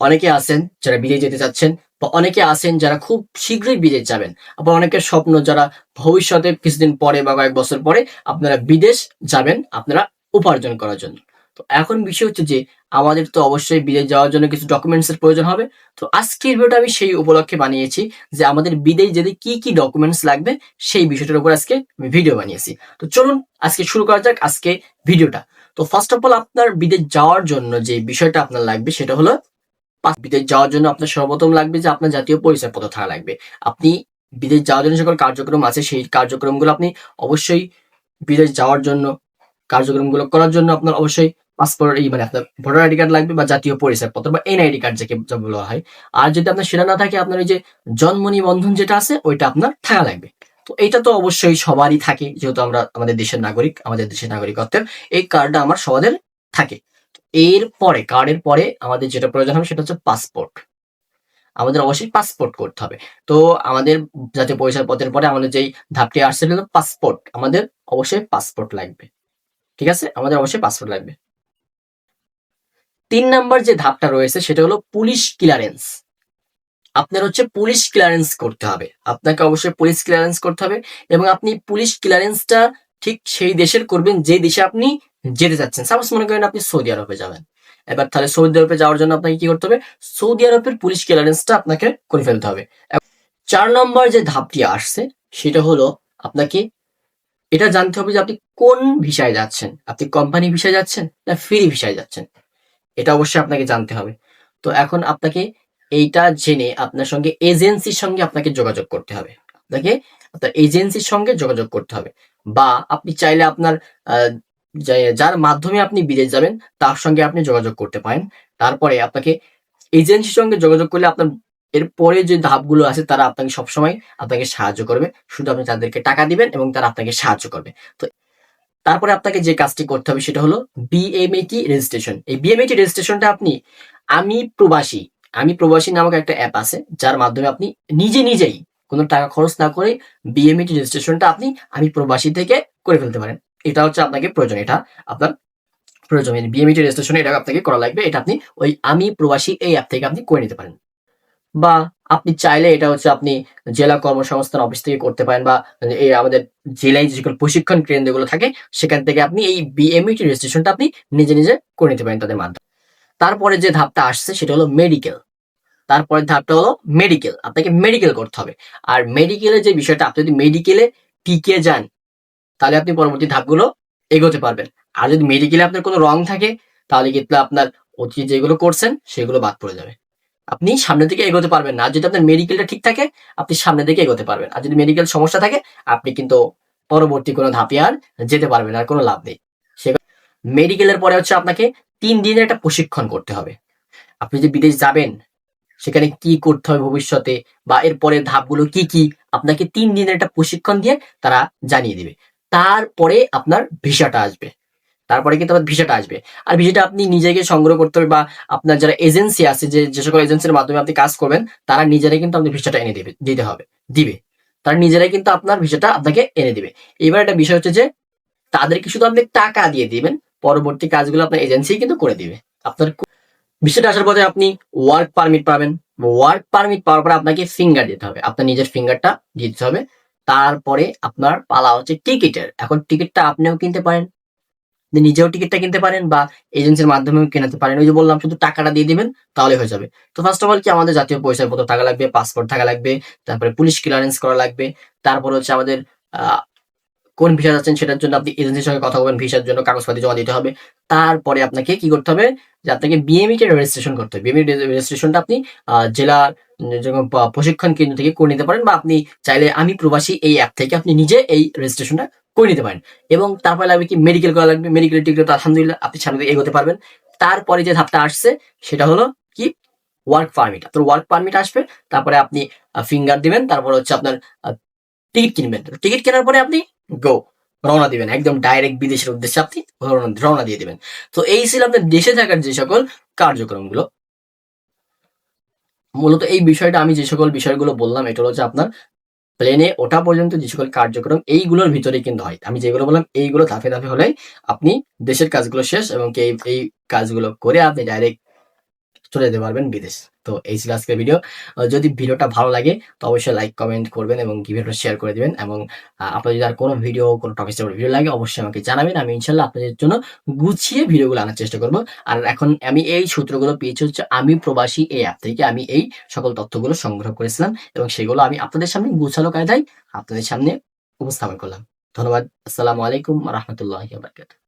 অনেকে আছেন যারা বিদেশ যেতে চাচ্ছেন বা অনেকে আছেন যারা খুব শীঘ্রই বিদেশ যাবেন। আবার অনেকের স্বপ্ন যারা ভবিষ্যতে কিছুদিন পরে বা কয়েক বছর পরে আপনারা বিদেশ যাবেন, আপনারা উপার্জন করার জন্য। তো এখন বিষয় হচ্ছে যে, আমাদের তো অবশ্যই বিদেশ যাওয়ার জন্য কিছু ডকুমেন্টস এর প্রয়োজন হবে। তো আজকের ভিডিওটা আমি সেই উপলক্ষে বানিয়েছি যে, আমাদের বিদেশ যেতে কি কি ডকুমেন্টস লাগবে সেই বিষয়টার উপর আজকে আমি ভিডিও বানিয়েছি। তো চলুন আজকে শুরু করা যাক আজকে ভিডিওটা। তো ফার্স্ট অফ অল আপনার বিদেশ যাওয়ার জন্য যে বিষয়টা আপনার লাগবে, সেটা হলো বিদেশ যাওয়ার জন্য আপনার সর্বপ্রথম লাগবে যে আপনার জাতীয় পরিচয়পত্র থাকা লাগবে। আপনি বিদেশ যাওয়ার জন্য সকল কার্যক্রম আছে, সেই কার্যক্রমগুলো আপনি অবশ্যই বিদেশ যাওয়ার জন্য, কার্যক্রমগুলো করার জন্য আপনার অবশ্যই পাসপোর্ট এই মানে আপনার ভোটার আইডি কার্ড লাগবে বা জাতীয় পরিচয়পত্র বা এনআইডি কার্ড যাকে বলা হয়। আর যদি আপনার সেটা না থাকে, আপনার ওই যে জন্ম নিবন্ধন যেটা আছে, ওইটা আপনার থাকা লাগবে। তো এটা তো অবশ্যই সবারই থাকে, যেহেতু আমরা আমাদের দেশের নাগরিক, আমাদের দেশের নাগরিকত্বের এই কার্ডটা আমার সবাদের থাকে। এর পরে কার্ডের পরে আমাদের যেটা প্রয়োজন হবে সেটা হচ্ছে পাসপোর্ট আমাদের অবশ্যই পাসপোর্ট করতে হবে। তো আমাদের জাতীয় পরিচয়পত্রের পরে আমাদের যেই ধাপটি আসছে সেটা পাসপোর্ট আমাদের অবশ্যই পাসপোর্ট লাগবে। ঠিক আছে? আমাদের অবশ্যই পাসপোর্ট লাগবে। তিন নাম্বার যে ধাপটা রয়েছে সেটা হলো পুলিশ ক্লিয়ারেন্স আপনার হচ্ছে পুলিশ ক্লিয়ারেন্স করতে হবে। আপনাকে অবশ্যই পুলিশ ক্লিয়ারেন্স করতে হবে এবং আপনি পুলিশ ক্লিয়ারেন্সটা ঠিক সেই দেশের করবেন যে দেশে আপনি যেতে চাচ্ছেন। সাপোজ মনে করেন আপনি সৌদি আরবে যাবেন। এবার তাহলে সৌদি আরবে যাওয়ার জন্য আপনাকে কি করতে হবে? সৌদি আরবের পুলিশ ক্লিয়ারেন্সটা আপনাকে করে ফেলতে হবে। চার নম্বর যে ধাপটি আসছে সেটা হলো আপনাকে এটা জানতে হবে যে আপনি কোন ভিসায় যাচ্ছেন। আপনি কোম্পানি ভিসায় যাচ্ছেন না ফ্রি ভিসায় যাচ্ছেন? এটা অবশ্যই আপনাকে জানতে হবে। তো এখন আপনাকে এইটা জেনে আপনার সঙ্গে এজেন্সির সঙ্গে আপনাকে যোগাযোগ করতে হবে। আপনাকে আপনার এজেন্সির সঙ্গে যোগাযোগ করতে হবে। বা আপনি চাইলে আপনার যার মাধ্যমে আপনি বিদেশ যাবেন, তার সঙ্গে আপনি যোগাযোগ করতে পারেন। তারপরে আপনাকে এজেন্সির সঙ্গে যোগাযোগ করলে আপনার এর পরে যে ধাপগুলো আছে, তারা আপনাকে সবসময় আপনাকে সাহায্য করবে। শুধু আপনি তাদেরকে টাকা দিবেন এবং তারা আপনাকে সাহায্য করবে। তো তারপরে আপনাকে যে কাজটি করতে হবে, সেটা হলো বিএমএটি রেজিস্ট্রেশন এই বিএমএটি রেজিস্ট্রেশনটা আপনি, আমি প্রবাসী আমি প্রবাসী নামক একটা অ্যাপ আছে, যার মাধ্যমে আপনি নিজে নিজেই কোনো টাকা খরচ না করে বিএমএটি রেজিস্ট্রেশনটা আপনি, আমি প্রবাসী থেকে করে ফেলতে পারেন। এটা হচ্ছে আপনাকে প্রয়োজন, এটা আপনার প্রয়োজন। বিএমএটি রেজিস্ট্রেশন এটা আপনাকে করা লাগবে, এটা আপনি ওই আমি প্রবাসী এই অ্যাপ থেকে আপনি করে নিতে পারেন। বা আপনি চাইলে এটা হচ্ছে আপনি জেলা কর্মসংস্থান অফিস থেকে করতে পারেন, বা এই আমাদের জেলায় যে সকল প্রশিক্ষণ কেন্দ্রগুলো থাকে, সেখান থেকে আপনি এই বিএমইটি রেজিস্ট্রেশনটা আপনি নিজে নিজে করে নিতে পারেন তাদের মাধ্যমে। তারপরে যে ধাপটা আসছে সেটা হলো মেডিকেল তারপরের ধাপটা হলো মেডিকেল আপনাকে মেডিকেল করতে হবে। আর মেডিকেলের যে বিষয়টা, আপনি যদি মেডিকেলে টিকে যান, তাহলে আপনি পরবর্তী ধাপগুলো এগোতে পারবেন। আর যদি মেডিকেলে আপনার কোনো রং থাকে, তাহলে কিন্তু আপনার অতীত যেগুলো করছেন, সেগুলো বাদ পড়ে যাবে। আপনি সামনের দিকে এগোতে পারবেন না। যদি আপনার মেডিকেলটা ঠিক থাকে, আপনি সামনের দিকে এগোতে পারবেন। আর যদি মেডিকেল সমস্যা থাকে, আপনি কিন্তু পরবর্তী কোনো ধাপে আর যেতে পারবেন আর কোনো লাভ নেই। সে মেডিকেলের পরে হচ্ছে আপনাকে তিন দিনের একটা প্রশিক্ষণ করতে হবে। আপনি যে বিদেশ যাবেন, সেখানে কি করতে হবে ভবিষ্যতে বা এর পরের ধাপগুলো কি কি, আপনাকে তিন দিনের একটা প্রশিক্ষণ দিয়ে তারা জানিয়ে দিবে। তারপরে আপনার ভিসাটা আসবে। তারপরে কিন্তু আপনার ভিসাটা আসবে। আর ভিসাটা আপনি নিজেকে সংগ্রহ করতে হবে বা আপনার যারা এজেন্সি আছে, যে যে সকল এজেন্সির মাধ্যমে আপনি কাজ করবেন, তারা নিজেরাই কিন্তু আপনি ভিসাটা এনে দিবে, দিতে হবে, দিবে। তারা নিজেরাই কিন্তু আপনার ভিসাটা আপনাকে এনে দিবে। এবার একটা বিষয় হচ্ছে যে, তাদেরকে শুধু আপনি টাকা দিয়ে দিবেন পরবর্তী কাজগুলো আপনার এজেন্সি কিন্তু করে দিবে। আপনার ভিসাটা আসার পথে আপনি ওয়ার্ক পারমিট পাবেন। ওয়ার্ক পারমিট পাওয়ার পরে আপনাকে ফিঙ্গার দিতে হবে। আপনার নিজের ফিঙ্গারটা দিতে হবে। তারপরে আপনার পালা হচ্ছে টিকিটের এখন টিকিটটা আপনিও কিনতে পারেন। নিজেও টিকিটটা কিনতে পারেন বা এজেন্সির মাধ্যমেও কিনতে পারেন। ওই যে বললাম, শুধু টাকাটা দিয়ে দিবেন তাহলে হয়ে যাবে। তো ফার্স্ট অফ অল কি, আমাদের জাতীয় পরিচয়পত্র থাকা লাগবে পাসপোর্ট থাকা লাগবে, তারপরে পুলিশ ক্লিয়ারেন্স করা লাগবে, তারপর হচ্ছে আমাদের কোন ভিসা যাচ্ছেন সেটার জন্য আপনি এজেন্সির সঙ্গে কথা বলবেন ভিসার জন্য কাগজপাতি জমা দিতে হবে। তারপরে আপনাকে কি করতে হবে? যে আপনাকে বিএমই কে রেজিস্ট্রেশন করতে হবে। বিএমই রেজিস্ট্রেশনটা আপনি আহ, জেলার প্রশিক্ষণ কেন্দ্র থেকে করে নিতে পারেন বা আপনি চাইলে আমি প্রবাসী এই অ্যাপ থেকে আপনি নিজে এই রেজিস্ট্রেশনটা করে নিতে পারেন। এবং তারপরে লাগবে কি? মেডিকেল করা লাগবে। মেডিকেল টিকিট তো আলহামদুলিল্লাহ আপনি সামনে এগোতে পারবেন। তারপরে যে ধাপটা আসছে সেটা হলো কি? ওয়ার্ক পারমিট আপনার ওয়ার্ক পারমিট আসবে তারপরে আপনি ফিঙ্গার দিবেন তারপর হচ্ছে আপনার টিকিট কিনবেন তো টিকিট কেনার পরে আপনি গো রওনা দিবেন। একদম ডাইরেক্ট বিদেশের উদ্দেশ্যে আপনি রওনা- দিয়ে দিবেন। তো এই ছিল আপনার দেশে থাকার যে সকল কার্যক্রমগুলো। মূলত এই বিষয়টা আমি যে সকল বিষয়গুলো বললাম, এটা হচ্ছে আপনার প্লেনে ওঠা পর্যন্ত যে সকল কার্যক্রম, এইগুলোর ভিতরে কিন্তু হয়। আমি যেগুলো বললাম, এইগুলো ধাপে ধাপে হলেই আপনি দেশের কাজগুলো শেষ এবং এই কাজগুলো করে আপনি ডাইরেক্ট চলে যেতে পারবেন বিদেশ। তো এই ছিল আজকের ভিডিও যদি ভিডিওটা ভালো লাগে তো অবশ্যই লাইক কমেন্ট করবেন এবং ভিডিওটা শেয়ার করে দিবেন এবং আহ, আপনাদের যদি আর কোনো ভিডিও কোনো টপিক ভিডিও লাগে অবশ্যই আমাকে জানাবেন। আমি ইনশাল্লাহ আপনাদের জন্য গুছিয়ে ভিডিওগুলো আনার চেষ্টা করব। আর এখন আমি এই সূত্রগুলো পেয়েছি হচ্ছে আমি প্রবাসী এই অ্যাপ থেকে আমি এই সকল তথ্যগুলো সংগ্রহ করেছিলাম এবং সেগুলো আমি আপনাদের সামনে গুছালো কায়দায় আপনাদের সামনে উপস্থাপন করলাম। ধন্যবাদ। আসসালামু আলাইকুম রহমতুল্লাহ বারকাত